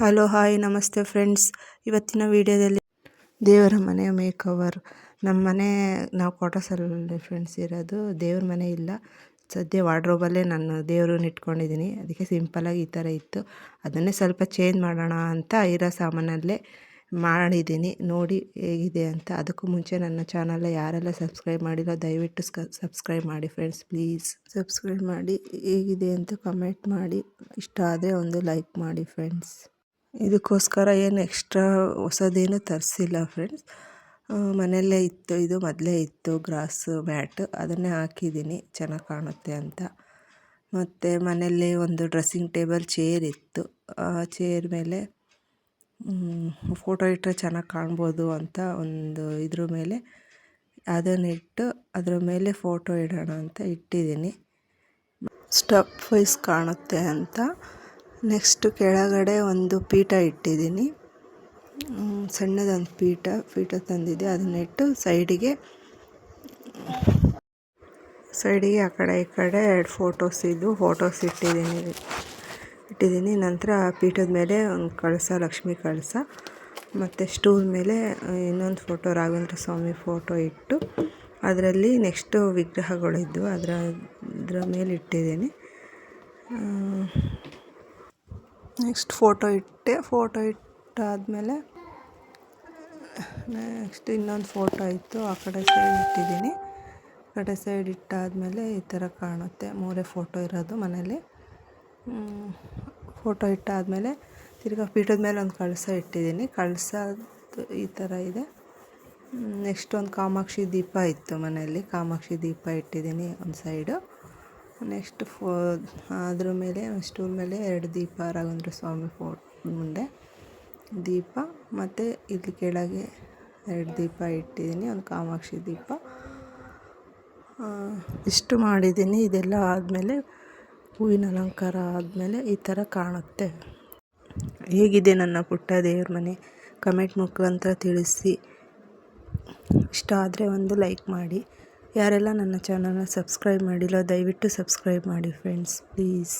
Hello, hi, ನಮಸ್ತೆ friends. ಇವತ್ತಿನ ವಿಡಿಯೋದಲ್ಲಿ ದೇವರ ಮನೆ ಮೇಕ್ ಓವರ್ ನಮ್ಮ ಮನೆ, ನಾವು ಕ್ವಾಟರ್ಸಲ್ಲಿ ಫ್ರೆಂಡ್ಸ್ ಇರೋದು. ದೇವ್ರ ಮನೆ ಇಲ್ಲ. ಸದ್ಯ ವಾರ್ಡ್ರೋಬಲ್ಲೇ ನಾನು ದೇವ್ರನ್ನ ಇಟ್ಕೊಂಡಿದ್ದೀನಿ. ಅದಕ್ಕೆ ಸಿಂಪಲಾಗಿ ಈ ಥರ ಇತ್ತು. ಅದನ್ನೇ ಸ್ವಲ್ಪ ಚೇಂಜ್ ಮಾಡೋಣ ಅಂತ ಇರೋ ಸಾಮಾನಲ್ಲೇ ಮಾಡಿದ್ದೀನಿ. ನೋಡಿ ಹೇಗಿದೆ ಅಂತ. ಅದಕ್ಕೂ ಮುಂಚೆ ನನ್ನ ಚಾನಲ್ ಯಾರೆಲ್ಲ ಸಬ್ಸ್ಕ್ರೈಬ್ ಮಾಡಿಲ್ಲ, ದಯವಿಟ್ಟು ಸಬ್ಸ್ಕ್ರೈಬ್ ಮಾಡಿ ಫ್ರೆಂಡ್ಸ್ ಪ್ಲೀಸ್ ಸಬ್ಸ್ಕ್ರೈಬ್ ಮಾಡಿ, ಹೇಗಿದೆ ಅಂತ ಕಮೆಂಟ್ ಮಾಡಿ. ಇಷ್ಟ ಆದರೆ ಒಂದು ಲೈಕ್ ಮಾಡಿ ಫ್ರೆಂಡ್ಸ್ ಇದಕ್ಕೋಸ್ಕರ ಏನು ಎಕ್ಸ್ಟ್ರಾ ಹೊಸದೇನು ತರಿಸಿಲ್ಲ ಫ್ರೆಂಡ್ಸ್ ಮನೆಯಲ್ಲೇ ಇತ್ತು, ಇದು ಮೊದಲೇ ಇತ್ತು ಗ್ರಾಸ್ ಮ್ಯಾಟ್ ಅದನ್ನೇ ಹಾಕಿದ್ದೀನಿ, ಚೆನ್ನಾಗಿ ಕಾಣುತ್ತೆ ಅಂತ. ಮತ್ತು ಮನೆಯಲ್ಲಿ ಒಂದು ಡ್ರೆಸ್ಸಿಂಗ್ ಟೇಬಲ್ ಚೇರ್ ಇತ್ತು. ಆ ಚೇರ್ ಮೇಲೆ ಫೋಟೋ ಇಟ್ಟರೆ ಚೆನ್ನಾಗಿ ಕಾಣ್ಬೋದು ಅಂತ ಒಂದು ಇದ್ರ ಮೇಲೆ ಅದನ್ನಿಟ್ಟು ಅದರ ಮೇಲೆ ಫೋಟೋ ಇಡೋಣ ಅಂತ ಇಟ್ಟಿದ್ದೀನಿ. ಸ್ಟಪ್ ವೈಸ್ ಕಾಣುತ್ತೆ ಅಂತ. ನೆಕ್ಸ್ಟ್ ಕೆಳಗಡೆ ಒಂದು ಪೀಠ ಇಟ್ಟಿದ್ದೀನಿ. ಸಣ್ಣದೊಂದು ಪೀಠ ಪೀಠ ತಂದಿದ್ದೆ ಅದನ್ನಿಟ್ಟು ಸೈಡಿಗೆ ಸೈಡಿಗೆ ಆ ಕಡೆ, ಈ ಕಡೆ ಎರಡು ಫೋಟೋಸ್ ಇದ್ದು ಫೋಟೋಸ್ ಇಟ್ಟಿದ್ದೀನಿ. ಇಟ್ಟಿದ್ದೀನಿ. ನಂತರ ಪೀಠದ ಮೇಲೆ ಒಂದು ಕಳಸ, ಲಕ್ಷ್ಮೀ ಕಳಸ. ಮತ್ತು ಸ್ಟೂಲ್ ಮೇಲೆ ಇನ್ನೊಂದು ಫೋಟೋ, ರಾಘವೇಂದ್ರ ಸ್ವಾಮಿ ಫೋಟೋ ಇಟ್ಟು ಅದರಲ್ಲಿ ನೆಕ್ಸ್ಟು ವಿಗ್ರಹಗಳಿದ್ವು ಅದರ ಅದರ ಮೇಲೆ ಇಟ್ಟಿದ್ದೀನಿ. ನೆಕ್ಸ್ಟ್ ಫೋಟೋ ಇಟ್ಟೆ, ಫೋಟೋ ಇಟ್ಟಾದಮೇಲೆ, ನೆಕ್ಸ್ಟ್ ಇನ್ನೊಂದು ಫೋಟೋ ಇತ್ತು, ಆ ಕಡೆ ಸೈಡ್ ಇಟ್ಟಿದ್ದೀನಿ. ಆ ಕಡೆ ಸೈಡ್ ಇಟ್ಟಾದಮೇಲೆ ಈ ಥರ ಕಾಣುತ್ತೆ, ಮೂರೇ ಫೋಟೋ ಇರೋದು ಮನೇಲಿ. ಫೋಟೋ ಇಟ್ಟಾದಮೇಲೆ ತಿರ್ಗಾ ಪೀಠದ ಮೇಲೆ ಒಂದು ಕಳಸ ಇಟ್ಟಿದ್ದೀನಿ ಕಳಸ ಈ ಥರ ಇದೆ. ನೆಕ್ಸ್ಟ್ ಒಂದು ಕಾಮಾಕ್ಷಿ ದೀಪ ಇತ್ತು ಮನೆಯಲ್ಲಿ ಕಾಮಾಕ್ಷಿ ದೀಪ ಇಟ್ಟಿದ್ದೀನಿ ಒಂದು ಸೈಡು ನೆಕ್ಸ್ಟ್ ಫೋ, ಅದ್ರ ಮೇಲೆ ಸ್ಟೂಲ್ ಮೇಲೆ ಎರಡು ದೀಪ ರಾಘವೇಂದ್ರ ಸ್ವಾಮಿ ಫೋ, ಮುಂದೆ ದೀಪ ಮತ್ತು ಇಲ್ಲಿ ಕೆಳಗೆ ಎರಡು ದೀಪ ಇಟ್ಟಿದ್ದೀನಿ, ಒಂದು ಕಾಮಾಕ್ಷಿ ದೀಪ. ಇಷ್ಟು ಮಾಡಿದ್ದೀನಿ. ಇದೆಲ್ಲ ಆದಮೇಲೆ ಹೂವಿನ ಅಲಂಕಾರ ಆದಮೇಲೆ ಈ ಥರ ಕಾಣುತ್ತೆ. ಹೇಗಿದೆ ನನ್ನ ಪುಟ್ಟ ದೇವ್ರ ಮನೆ? ಕಮೆಂಟ್ ಮುಖಾಂತರ ತಿಳಿಸಿ. ಇಷ್ಟ ಆದರೆ ಒಂದು ಲೈಕ್ ಮಾಡಿ. ಯಾರೆಲ್ಲ ನನ್ನ ಚಾನಲ್ನ ಸಬ್ಸ್ಕ್ರೈಬ್ ಮಾಡಿಲ್ಲ ದಯವಿಟ್ಟು ಸಬ್ಸ್ಕ್ರೈಬ್ ಮಾಡಿ ಫ್ರೆಂಡ್ಸ್ ಪ್ಲೀಸ್